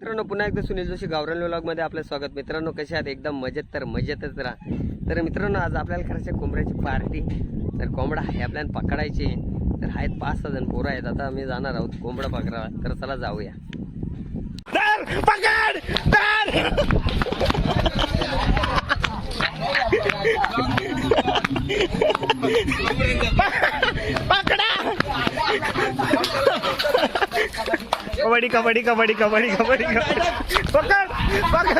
मित्रांनो पुन्हा एकदा सुनील जोशी गावरानमध्ये आपलं स्वागत. मित्रांनो कसे आहात? एकदम मजेत तर मजेतच राहा. तर मित्रांनो आज आपल्याला करायची आहे कोंबड्याची पार्टी. तर कोंबडा हे आपल्याला पकडायचे तर आहेत पाच सहा जण पोरं आहेत. आता आम्ही जाणार आहोत कोंबडा पकडायला. तर चला जाऊया. कबड्डी कबड्डी कबड्डी कबड्डी कबड्डी कबड्डी पकड पकड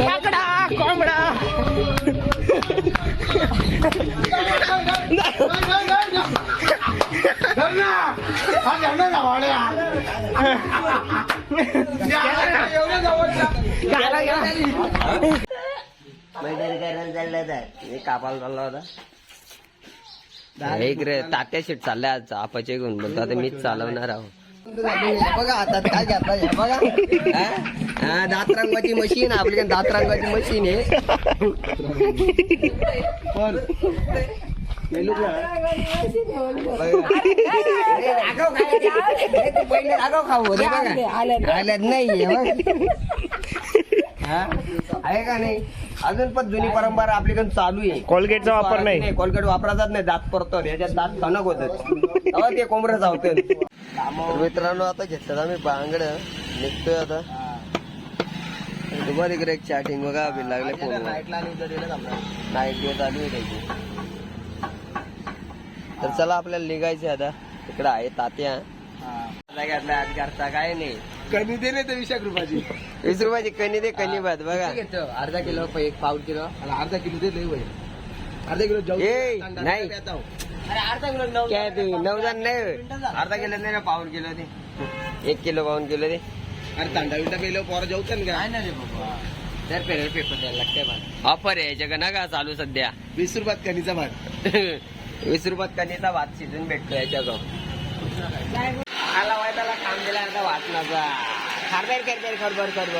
पकडा कोंबडा मैदानी करायला चालला होता मी चालला तात्या शेट चालल्या आज आपाचे घेऊन बोलतो आता मीच चालवणार आहोत बघा आता काय घेतला बघा दात रंगवाची मशीन आपली दात रंगवाची मशीन आहे. पहिले खाऊ आल्यात नाही हे. हा? आहे का नाही? अजून पण जुनी परंपरा आपल्याकडे चालू आहे. कोलगेटचा वापर नाही. कोलगेट वापरा जात नाही. दात परतो याच्यात दात कणक होत ते कोंबडं चावतं तर मित्रांनो आता घेतलं आम्ही बांगड. निघतोय आता. तुम्हाला इकडे एक चॅटिंग बघा. अभि लागले फोन नाईट चालू आहे त्याची तर चला आपल्याला निघायचं आता. इकडं आहे तात्या. घेतला आज काय नाही. कमी दिले तर वीस रुपयाची. वीस रुपयाची कणी दे कणी भात बघा. अर्धा किलो एक पाऊल किलो. अर्धा किलो दे लई अर्धा किलो जाऊ नाही. अरे अर्धा किलो काय ते नवदान नाही अर्धा किलो नाही ना पाऊन किलो ते एक किलो पाऊन किलो दे. अरे तांडा विंडा पेलो पोरं जाऊ का? ना रे बाबा. तर पेपर द्यायला लागते ऑफर आहे का ना का चालू सध्या? वीस रुपयात कणीचा भात. वीस रुपयात कधीचा भात शिजून भेटतो याच्या आला वाय त्याला काम दिला आता वाटणाचा खरबर खरबर खरबर खरबर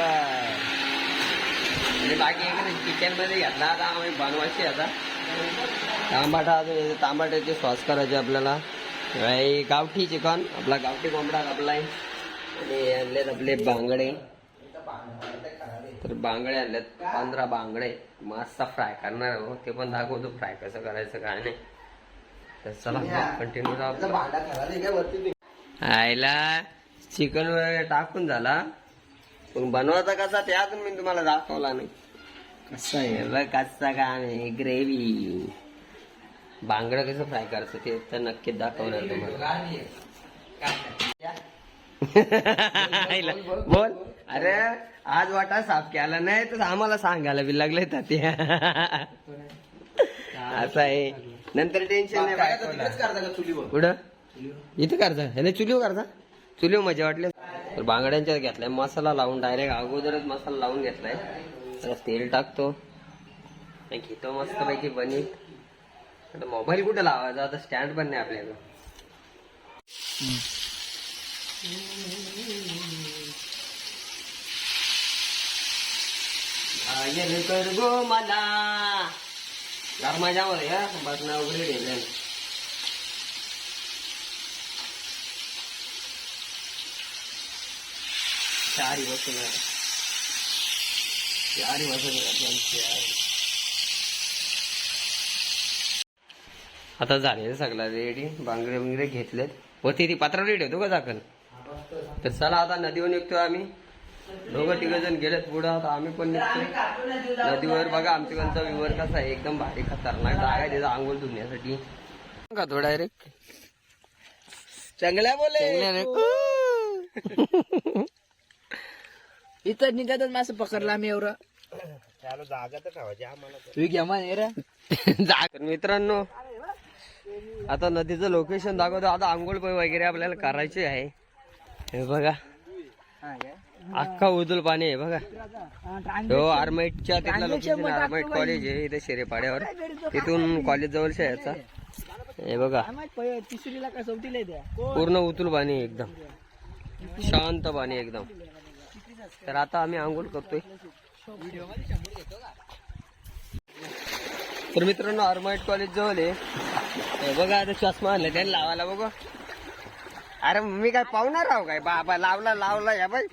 आणि बाकी इकडे किचनमध्ये घेतला आता आम्ही बनवायची आता. तांबाटा तांबाट्याचे सॉस करायचे आपल्याला. गावठी चिकन आपला गावठी कोंबडा कापलाय आणि आणलेत आपले बांगडे. तर बांगडे आणलेत पंधरा बांगडे. मस्त फ्राय करणार हो ते पण दाखवतो फ्राय कसं करायचं काय नाही. तर चला कंटिन्यू राहतो आयला चिकन वगैरे टाकून झाला. पण बनवायचा कसा ते अजून मी तुम्हाला दाखवला नाही. कसं हे बघ कसा आहे ग्रेव्ही बांगडं कसं फ्राय करायचं ते तर नक्कीच दाखवणार तुम्हाला. बोल. अरे आज वाटा साफ केला नाही तर आम्हाला सांगायला बी लागले ते असं आहे. नंतर टेन्शन नाही बायकोला. करता का चुलीवर? कुठं? इथं करता ह्याने चुलीव करता चुलीव मजा वाटले. तर बांगड्यांच्यात घेतलाय. मसाला लावून डायरेक्ट अगोदरच मसाला लावून घेतलाय. तर तेल टाकतो. आणि घेतो मस्त पैकी बनी. आता मोबाईल कुठं लावायचा? आता स्टँड पण नाही आपल्याला घायल कर गो मला. गरमाजामध्ये या बस नाव उघडे चारी वस्तू चारी आता झाले सगळं रेडी बांगडे बिंगडे घेतलेत. वरती ती पात्र रेडी होतो का झाकण? तर चला आता नदीवर निघतो आम्ही. दोघं तिघ जण गेलेत पुढं. आता आम्ही पण निघतोय. नदीवर बघा आमच्याकडचा विवर कसा आहे. एकदम भारी खतरनाक जागा आहे त्याचा आंघोळ धुण्यासाठी. का तो डायरेक्ट चांगल्या बोले. इथं निघतच मासं पकडला आम्ही एवढं. जागा मित्रांनो आता नदीचं लोकेशन दाखवतो. आता आंघोळ पण वगैरे आपल्याला करायचे आहे. हे बघा. अख्खा उदूल पाणी आहे बघा. हो आर्माईटच्या तिथला लोकेशन आर्माईट कॉलेज आहे इथे शेरेपाड्यावर. तिथून कॉलेज जवळच्या आहे? याचा हे बघा. पूर्ण उतूल पाणी आहे एकदम. शांत पाणी आहे एकदम. तर आता आम्ही आंघोळ करतोय. तर मित्रांनो आर्माइट कॉलेज जवळ आहे. बघा आता चष्मा आणला त्याने लावायला बघा. अरे मी काय पाहुणार राहू काय? बाबा लावला लावला या बाई.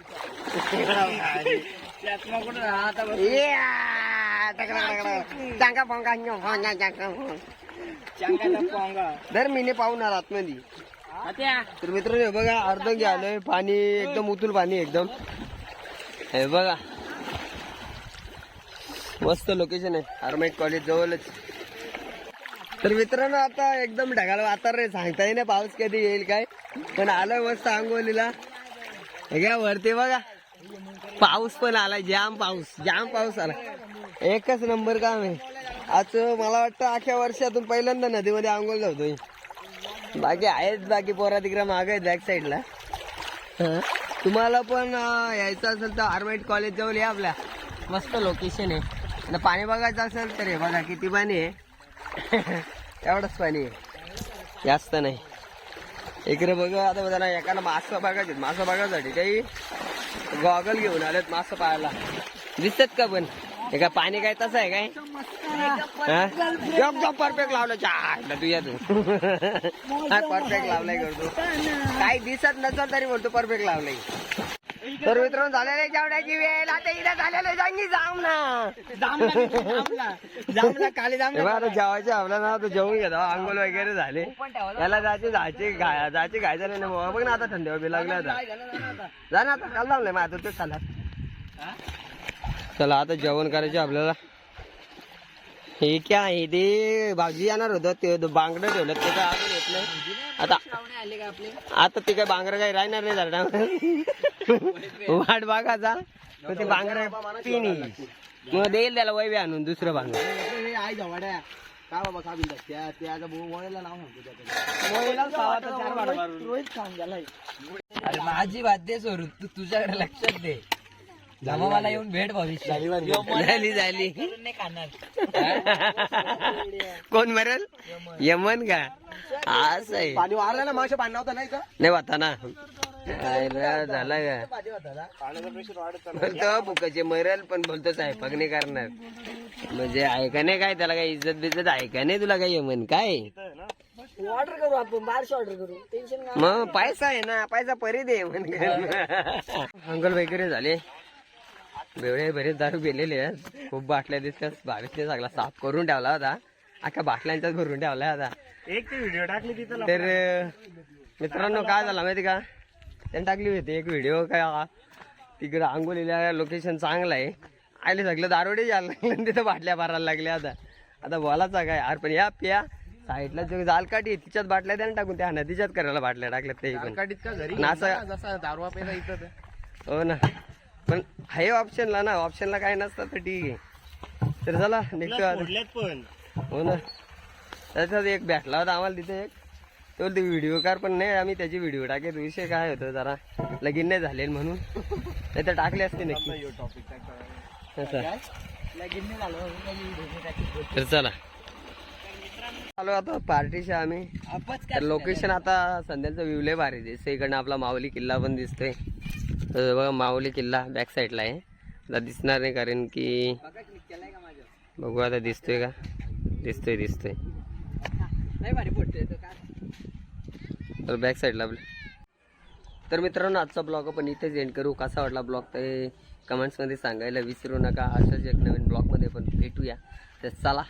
चांगा पोंगा, न्यो, पोंगा, चांगा. दर महिने पाहुणार आतमध्ये तर मित्रांनो हे बघा अर्ध घ्यालोय पाणी एकदम उतूल पाणी एकदम. हे बघा. मस्त लोकेशन आहे. आर्मेट कॉलेज जवळच. तर मित्रांनो आता एकदम ढगाळ वातावरण सांगता येईल पाऊस कधी येईल काय. पण आलोय मस्त आंगोलीला हे घ्या वरती बघा. पाऊस पण आला जाम पाऊस जाम पाऊस आला एकच नंबर काम आहे. आज मला वाटतं अख्या वर्षातून पहिल्यांदा नदीमध्ये आंघोळ लावतोय बाकी आहेत बाकी पोरा तिकडे माग आहेत बॅक साईडला तुम्हाला पण यायचं असेल तर आर्मेट कॉलेज जवळ या आपल्या. मस्त लोकेशन आहे. आणि पाणी बघायचं असेल तर हे बघा किती पाणी आहे. एवढंच पाणी आहे. जास्त नाही. इकडे बघा आता जरा एकाला मासा बघायचे मासा बघायसाठी काही गॉगल घेऊन आलेत मास पाहायला. दिसतात का पण? हे काय पाणी काय तसं आहे काय? एकदम परफेक्ट लावलं. चार तू येतो परफेक्ट लावलाय करतो. काही दिसत नसेल तरी म्हणतो परफेक्ट लावलाय. तर मित्रांनो झालेले जेवणाची वेळ. आता इथे झालेले जांगी जाम ना जामला काली जाम आता जेवायचे आपल्या ना आता जेवून घेतो. आंघोळ वगैरे झाले. याला जायचे जायचे जायचे काय झाले ना मग बघ ना आता थंडी बी लागले आता. जा ना आता काल लावलंय माझं ते चला. चला आता जेवण करायचे आपल्याला. हे क्या आहे? ते भाजी येणार होतं. ते बांगडं ठेवलं ते काय अजून येत नाही. आता आता ते काय बांगडं काही राहणार नाही झालं वाट मग ते बांगडं पिणी मग देईल त्याला वैवे आणून दुसरं बांगडं. आई जवड्या. का बाबा का त्या त्याचा भाऊ वळेला नाव सांगतो रोहित खाऊन गेलाय. अरे माझी दे सोडून तू तुझ्याकडे लक्षात दे. जमा मला येऊन भेट भविष्य झाली झाली. कोण मरेल? यमन का? असं आहे. पाणी वारलं ना मागच्या पाणी नव्हतं नाही का? नाही वाता ना. झाला का? बोलतो बुकाचे मरेल पण बोलतो स्वयंपाक नाही करणार. म्हणजे ऐका नाही काय त्याला काय इज्जत बिज्जत ऐका नाही तुला काय यमन काय? ऑर्डर करू आपण बाहेरची ऑर्डर करू. टेन्शन मग पैसा आहे ना पैसा परी दे म्हण अंकल वगैरे झाले. बेवडे बरेच दारू गेलेले आहेत. खूप बाटल्या दिसतात. भावेशने सगळा साफ करून ठेवला होता. अख्खा बाटल्यांचाच भरून ठेवला होता. एक ते व्हिडिओ टाकली तिथं तर मित्रांनो काय झालं माहिती का? त्याने टाकली होती एक व्हिडिओ काय तिकडं आंघोलीला लोकेशन चांगलं आहे. आले सगळं दारोडे यायला लागले तिथं बाटल्या भरायला लागल्या आता. आता बोलाचा काय अरे पण या प्या. साईडला जो जालकाठी तिच्यात बाटल्या त्याने टाकून त्या नदीच्यात करायला बाटल्या टाकल्या ते पण का घरी? ना असं जसा दारवा पेला इथं हो ना. पण आहे ऑप्शनला ना ऑप्शनला काय नसतं तर ठीक आहे. तर चला निघतो फोडल्यात पण. हो ना. त्याच्यात एक भेटला होता आम्हाला तिथे एक. तो ते व्हिडिओ कार पण नाही आम्ही त्याची व्हिडिओ टाकेल. विषय काय होतो जरा. लगीन नाही झाले म्हणून. नाही तर टाकले असते नक्की. तर चला. चालू आता पार्टीच्या आम्ही. लोकेशन आता संध्याचं व्ह्यू लय भारी दिसते इकडनं आपला माऊली किल्ला पण दिसतोय. तर बघा माऊली किल्ला बॅक साईडला आहे. आता दिसणार नाही कारण की बघू आता दिसतोय का? दिसतोय दिसतोय. तर बॅक साईडला तर मित्रांनो आजचा ब्लॉग आपण इथेच एंड करू. कसा वाटला ब्लॉग ते कमेंट्समध्ये सांगायला विसरू नका. अशाच एक नवीन ब्लॉगमध्ये पण भेटूया. तर चला